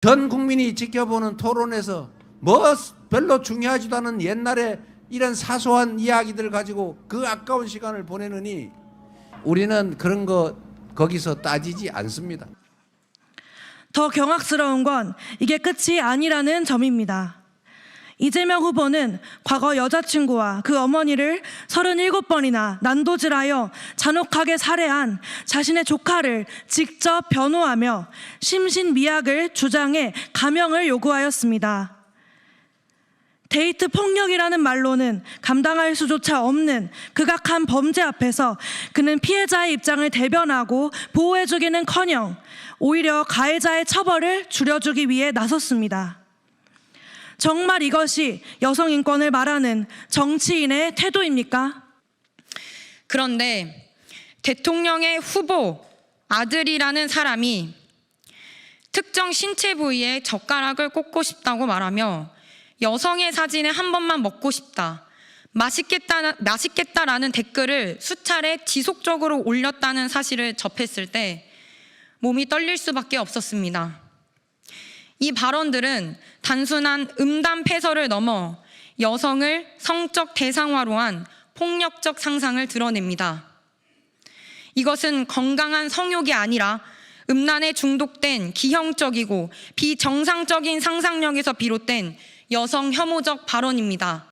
전 국민이 지켜보는 토론에서 뭐 별로 중요하지도 않은 옛날에 이런 사소한 이야기들 가지고 그 아까운 시간을 보내느니 우리는 그런 거 거기서 따지지 않습니다. 더 경악스러운 건 이게 끝이 아니라는 점입니다. 이재명 후보는 과거 여자친구와 그 어머니를 37번이나 난도질하여 잔혹하게 살해한 자신의 조카를 직접 변호하며 심신미약을 주장해 감형을 요구하였습니다. 데이트 폭력이라는 말로는 감당할 수조차 없는 극악한 범죄 앞에서 그는 피해자의 입장을 대변하고 보호해주기는 커녕 오히려 가해자의 처벌을 줄여주기 위해 나섰습니다. 정말 이것이 여성 인권을 말하는 정치인의 태도입니까? 그런데 대통령의 후보 아들이라는 사람이 특정 신체 부위에 젓가락을 꽂고 싶다고 말하며 여성의 사진을 한 번만 먹고 싶다. 맛있겠다, 맛있겠다라는 댓글을 수차례 지속적으로 올렸다는 사실을 접했을 때 몸이 떨릴 수밖에 없었습니다. 이 발언들은 단순한 음담 패설을 넘어 여성을 성적 대상화로 한 폭력적 상상을 드러냅니다. 이것은 건강한 성욕이 아니라 음란에 중독된 기형적이고 비정상적인 상상력에서 비롯된 여성 혐오적 발언입니다.